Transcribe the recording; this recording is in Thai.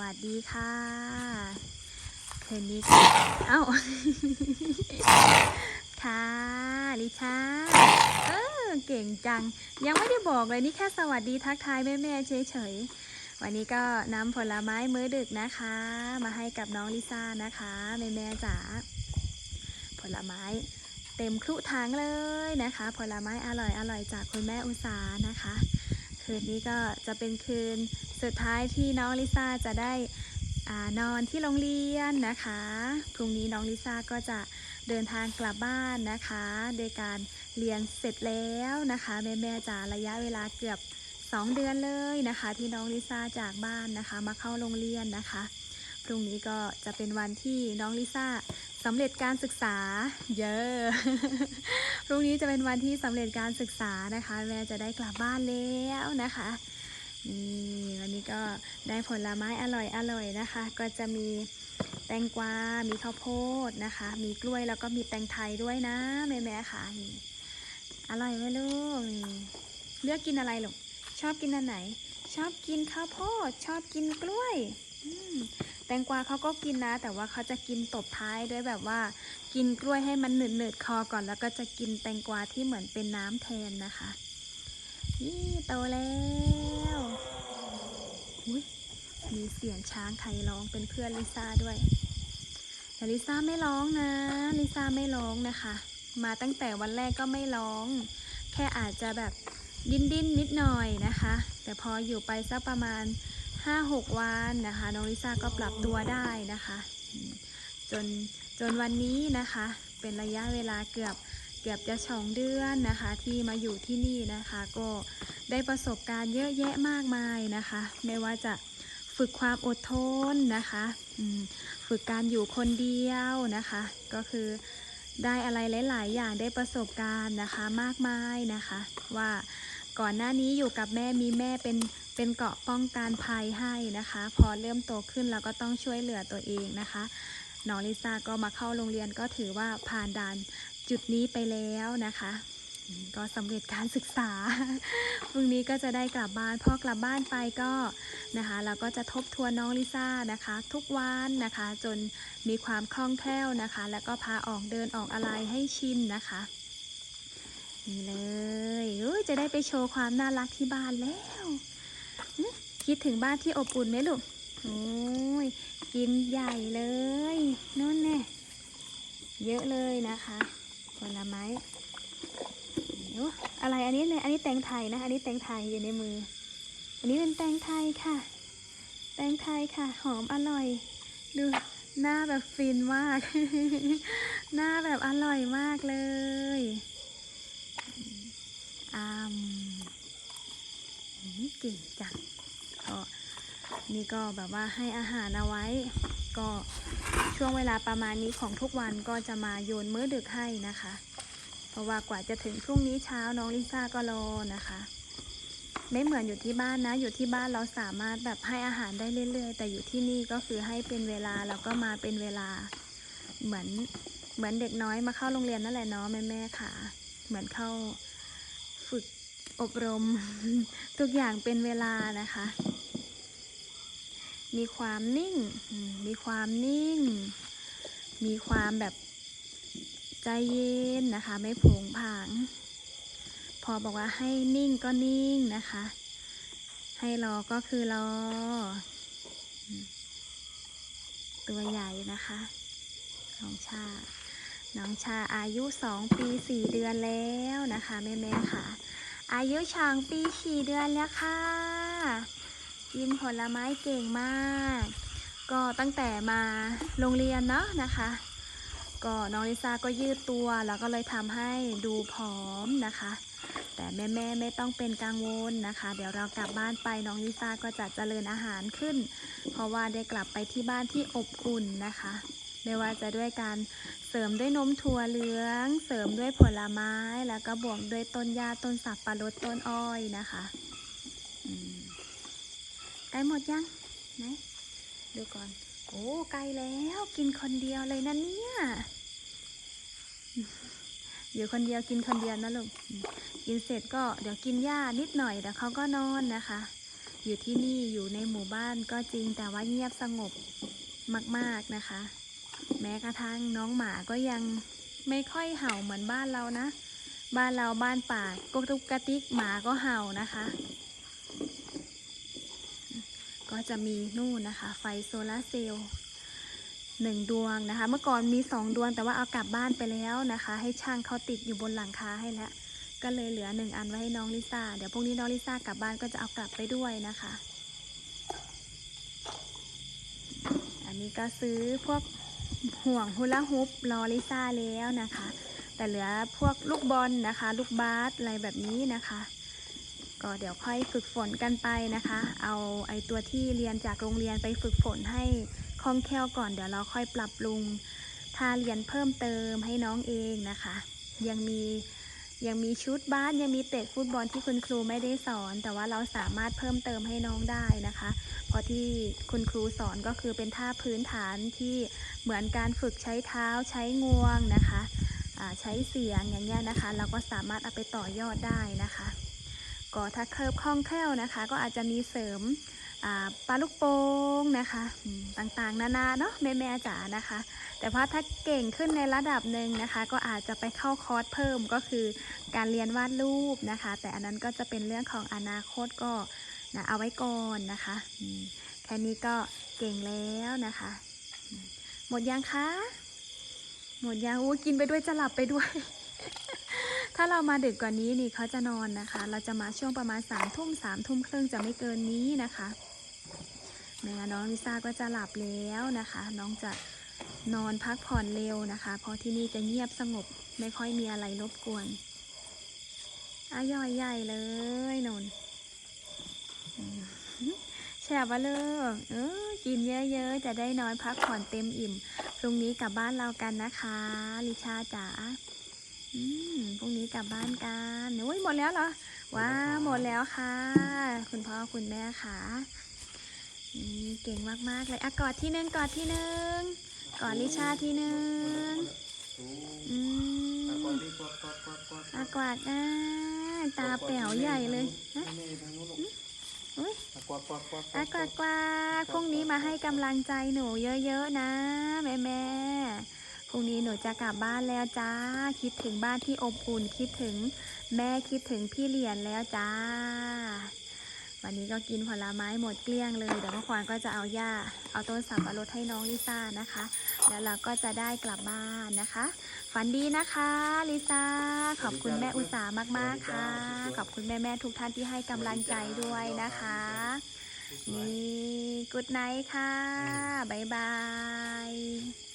วัสดีค่ะคืนนี้ก็เอ้า ค่ะลิชาเออเก่งจัง ยังไม่ได้บอกเลยนี่แค่สวัสดีทักทายแม่ๆเฉยๆ วันนี้ก็นำผลไม้มื้อดึกนะคะ มาให้กับน้องลิซ่านะคะแม่ๆจ๋าผลไม้เต็มครุถังเลยนะคะ ผลไม้อร่อยอร่อยจากคุณแม่อุตสานะคะ คืนนี้ก็จะเป็นคืนสุดท้ายที่น้องลิซ่าจะได้อานอนที่โรงเรียนนะคะ พรุ่งนี้น้องลิซ่าก็จะเดินทางกลับบ้านนะคะ โดยการเรียนเสร็จแล้วนะคะแม่แม่ๆจ๋าระยะเวลาเกือบ 2 เดือนเลยนะคะ ที่น้องลิซ่าจากบ้านนะคะ มาเข้าโรงเรียนนะคะ พรุ่งนี้ก็จะเป็นวันที่น้องลิซ่าสำเร็จการศึกษา เยอะ พรุ่งนี้จะเป็นวันที่สำเร็จการศึกษานะคะ แม่จะได้กลับบ้านแล้วนะคะนี่วันนี้ก็ได้ผลไม้อร่อยอร่อยนะคะ ก็จะมีแตงกวา มีข้าวโพดนะคะ มีกล้วยแล้วก็มีแตงไทยด้วยนะแม่แม่ๆค่ะนี่อร่อยไหมลูกเลือกกินอะไรลูกชอบกินอันไหน ชอบกินข้าวโพดชอบกินกล้วยแตงกวาเขาก็กินนะ แต่ว่าเขาจะกินตบท้ายด้วยแบบว่า กินกล้วยให้มันหนืดหนืดคอก่อนแล้วก็จะกินแตงกวาที่เหมือนเป็นน้ำแทนนะคะนี่โตแล้วมีเสียงช้างไทยร้องเป็นเพื่อนลิซ่าด้วยแต่ลิซ่าไม่ร้องนะลิซ่าไม่ร้องนะคะ มาตั้งแต่วันแรกก็ไม่ร้อง แค่อาจจะแบบดิ้นดิ้นนิดหน่อยนะคะ แต่พออยู่ไปสักประมาณห้าหกวันนะคะ น้องลิซ่าก็ปรับตัวได้นะคะ จนจนวันนี้นะคะ เป็นระยะเวลาเกือบเกือบจะสองเดือนนะคะ ที่มาอยู่ที่นี่นะคะ ก็ได้ประสบการณ์เยอะแยะมากมายนะคะ ไม่ว่าจะฝึกความอดทนนะคะฝึกการอยู่คนเดียวนะคะ ก็คือได้อะไรหลาย ๆ อย่างได้ประสบการณ์นะคะมากมายนะคะ ว่า ก่อนหน้านี้อยู่กับแม่มีแม่เป็นเป็นเกาะป้องกันภัยให้นะคะ พอเริ่มโตขึ้นเราก็ต้องช่วยเหลือตัวเองนะคะน้องลิซ่าก็มาเข้าโรงเรียนก็ถือว่าผ่านด่านจุดนี้ไปแล้วนะคะ ก็สำเร็จการศึกษาพรุ่งนี้ก็จะได้กลับบ้านพอกลับบ้านไปก็นะคะ เราก็จะทบทวนน้องลิซ่านะคะ ทุกวันนะคะ จนมีความคล่องแคล่วนะคะ แล้วก็พาออกเดินออกอะไรให้ชินนะคะ นี่เลยยจะได้ไปโชว์ความน่ารักที่บ้านแล้ว คิดถึงบ้านที่อบอุ่นไหมลูกโอ้ยกินใหญ่เลยนู่นแน่เยอะเลยนะคะผลไม้โอ้อะไรอันนี้เนี่ยอันนี้แตงไทยนะอันนี้แตงไทยอยู่ในมือ อันนี้เป็นแตงไทยค่ะ แตงไทยค่ะ หอมอร่อย ดูหน้าแบบฟินมาก หน้าแบบอร่อยมากเลย อามอืมเก่งจังก็นี่ก็แบบว่าให้อาหารเอาไว้ ก็ช่วงเวลาประมาณนี้ของทุกวันก็จะมาโยนมื้อดึกให้นะคะ เพราะว่ากว่าจะถึงพรุ่งนี้เช้าน้องลิซ่าก็รอนะคะ ไม่เหมือนอยู่ที่บ้านนะ อยู่ที่บ้านเราสามารถแบบให้อาหารได้เรื่อย ๆ แต่อยู่ที่นี่ก็คือให้เป็นเวลาแล้วก็มาเป็นเวลา เหมือนเหมือนเด็กน้อยมาเข้าโรงเรียนนั่นแหละเนาะแม่แม่ๆค่ะ เหมือนเข้า ฝึกอบรม ทุกอย่างเป็นเวลานะคะ มีความนิ่ง มีความนิ่ง มีความแบบใจเย็นนะคะ ไม่ผงผาง พอบอกว่าให้นิ่งก็นิ่งนะคะ ให้รอก็คือรอ ตัวใหญ่นะคะน้องชา น้องชาอายุสองปีสี่เดือนแล้วนะคะแม่แม่ๆค่ะ อายุสองปีสี่เดือนแล้วค่ะ กินผลไม้เก่งมาก ก็ตั้งแต่มาโรงเรียนเนาะนะคะ ก็น้องลิซ่าก็ยืดตัวแล้วก็เลยทำให้ดูผอมนะคะแต่แม่แม่ไม่ต้องเป็นกังวลนะคะ เดี๋ยวเรากลับบ้านไปน้องลิซ่าก็จะเจริญอาหารขึ้น เพราะว่าได้กลับไปที่บ้านที่อบอุ่นนะคะ ไม่ว่าจะด้วยการเสริมด้วยนมถั่วเหลือง เสริมด้วยผลไม้แล้วก็บวกด้วยต้นหญ้าต้นสับปะรดต้นอ้อยนะคะใกล้หมดยังไหนดูก่อน โอ้ใกล้แล้วกินคนเดียวเลยนะเนี่ยอยู่คนเดียวกินคนเดียวนะลูกกินเสร็จก็เดี๋ยวกินหญ้านิดหน่อยเดี๋ยวเขาก็นอนนะคะ อยู่ที่นี่อยู่ในหมู่บ้านก็จริงแต่ว่าเงียบสงบมากๆนะคะ แม้กระทั่งน้องหมาก็ยังไม่ค่อยเห่าเหมือนบ้านเรานะ บ้านเราบ้านป่ากกตุกกระติกหมาก็เห่านะคะ ก็จะมีนู่นนะคะ ไฟโซลาร์เซลล์หนึ่งดวงนะคะ เมื่อก่อนมีสองดวงแต่ว่าเอากลับบ้านไปแล้วนะคะ ให้ช่างเขาติดอยู่บนหลังคาให้แล้วก็เลยเหลือหนึ่งอันไว้ให้น้องลิซ่า เดี๋ยวพรุ่งนี้น้องลิซ่ากลับบ้านก็จะเอากลับไปด้วยนะคะ อันนี้ก็ซื้อพวก ห่วงฮูลาฮุปรอลิซ่าแล้วนะคะ แต่เหลือพวกลูกบอลนะคะ ลูกบาสอะไรแบบนี้นะคะ ก็เดี๋ยวค่อยฝึกฝนกันไปนะคะ เอาไอตัวที่เรียนจากโรงเรียนไปฝึกฝนให้คล่องแคล่วก่อนเดี๋ยวเราค่อยปรับปรุงท่าเรียนเพิ่มเติมให้น้องเองนะคะ ยังมี ยังมีชุดบาสยังมีเตะฟุตบอลที่คุณครูไม่ได้สอน แต่ว่าเราสามารถเพิ่มเติมให้น้องได้นะคะเพราะที่คุณครูสอนก็คือเป็นท่าพื้นฐานที่เหมือนการฝึกใช้เท้าใช้งวงนะคะใช้เสียงอย่างเงี้ยนะคะ เราก็สามารถเอาไปต่อยอดได้นะคะ ก็ถ้าเคิร์ฟคล่องแคล่วนะคะ ก็อาจจะมีเสริม ปลาลูกโป่งนะคะต่างๆ นานาเนาะแม่แม่จ๋านะคะ แต่ว่าถ้าเก่งขึ้นในระดับหนึ่งนะคะ ก็อาจจะไปเข้าคอร์สเพิ่มก็คือการเรียนวาดรูปนะคะ แต่อันนั้นก็จะเป็นเรื่องของอนาคตก็นะเอาไว้ก่อนนะคะแค่นี้ก็เก่งแล้วนะคะ หมดยังคะหมดยังอู้กินไปด้วยจะหลับไปด้วย ถ้าเรามาดึกกว่านี้นี่เขาจะนอนนะคะ เราจะมาช่วงประมาณสามทุ่มสามทุ่มครึ่งจะไม่เกินนี้นะคะ แม่น้องลิซ่าก็จะหลับแล้วนะคะ น้องจะนอนพักผ่อนเร็วนะคะ เพราะที่นี่จะเงียบสงบไม่ค่อยมีอะไรรบกวนอาย่อยใหญ่เลยนนอืมแฉบเลยเออกินเยอะๆ จะได้นอนพักผ่อนเต็มอิ่ม พรุ่งนี้กลับบ้านเรากันนะคะ ลิชาจ๋าอืมพรุ่งนี้กลับบ้านกันโอ้ยหมดแล้วเหรอ ว้าหมดแล้วค่ะ คุณพ่อคุณแม่ค่ะ เก่งมากๆเลยอะกอดที่หนึ่งกอดที่หนึ่งกอดลิชาที่หนึ่งอืมอากวาดอ่าตาแป๋วใหญ่เลยฮะอุ้ยกวักกวักกวักอากวาดกวาดพรุ่งนี้มาให้กำลังใจหนูเยอะๆนะ แม่แม่พรุ่งนี้หนูจะกลับบ้านแล้วจ้า คิดถึงบ้านที่อบอุ่นคิดถึงแม่คิดถึงพี่เหรียญแล้วจ้า วันนี้ก็กินผลไม้หมดเกลี้ยงเลย เดี๋ยวพ่อควานก็จะเอาหญ้า เอาต้นสับปะรดให้น้องลิซ่านะคะ แล้วเราก็จะได้กลับบ้านนะคะ ฝันดีนะคะลิซ่า ขอบคุณแม่อุตสามากๆค่ะ ขอบคุณแม่ๆทุกท่านที่ให้กำลังใจด้วยนะคะ นี่กุดไนท์ค่ะ บ๊ายบาย